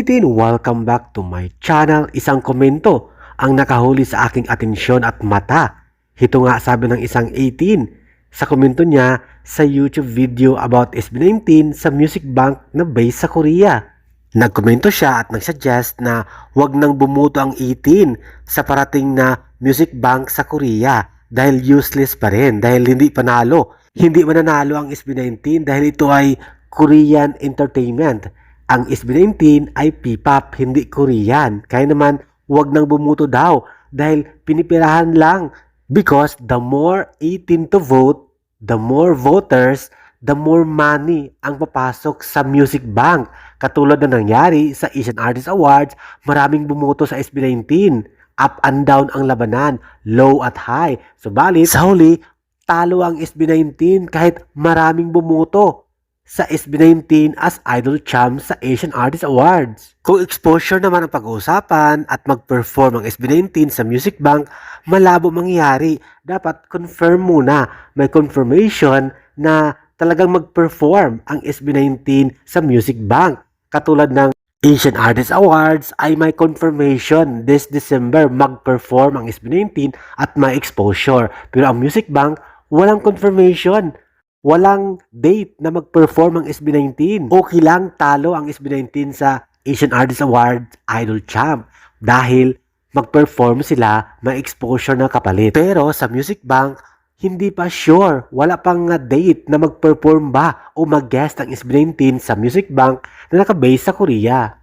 ulitin, welcome back to my channel. Isang komento ang nakahuli sa aking atensyon at mata. Ito nga sabi ng isang 18 sa komento niya sa YouTube video about SB19 sa Music Bank na based sa Korea. Nagkomento siya at nagsuggest na wag nang bumuto ang 18 sa parating na Music Bank sa Korea dahil useless pa rin, dahil hindi panalo. Hindi mananalo ang SB19 dahil ito ay Korean Entertainment. Ang SB19 ay P-pop, hindi Korean. Kaya naman, wag nang bumuto daw dahil pinipirahan lang. Because the more 18 to vote, the more voters, the more money ang papasok sa Music Bank. Katulad na nangyari sa Asian Artist Awards, maraming bumuto sa SB19. Up and down ang labanan, low at high. Subalit, sa huli, talo ang SB19 kahit maraming bumuto sa SB19 as Idol Champ sa Asian Artist Awards. Kung exposure naman ang pag-uusapan at mag-perform ang SB19 sa Music Bank, malabo mangyari. Dapat confirm muna. May confirmation na talagang mag-perform ang SB19 sa Music Bank. Katulad ng Asian Artist Awards ay may confirmation this December mag-perform ang SB19 at may exposure. Pero ang Music Bank, walang confirmation. Walang date na mag-perform ang SB19. Okay lang talo ang SB19 sa Asian Artist Awards Idol Champ dahil mag-perform sila may exposure na kapalit. Pero sa Music Bank, hindi pa sure. Wala pang nga date na mag-perform ba o mag-guest ang SB19 sa Music Bank na nakabase sa Korea.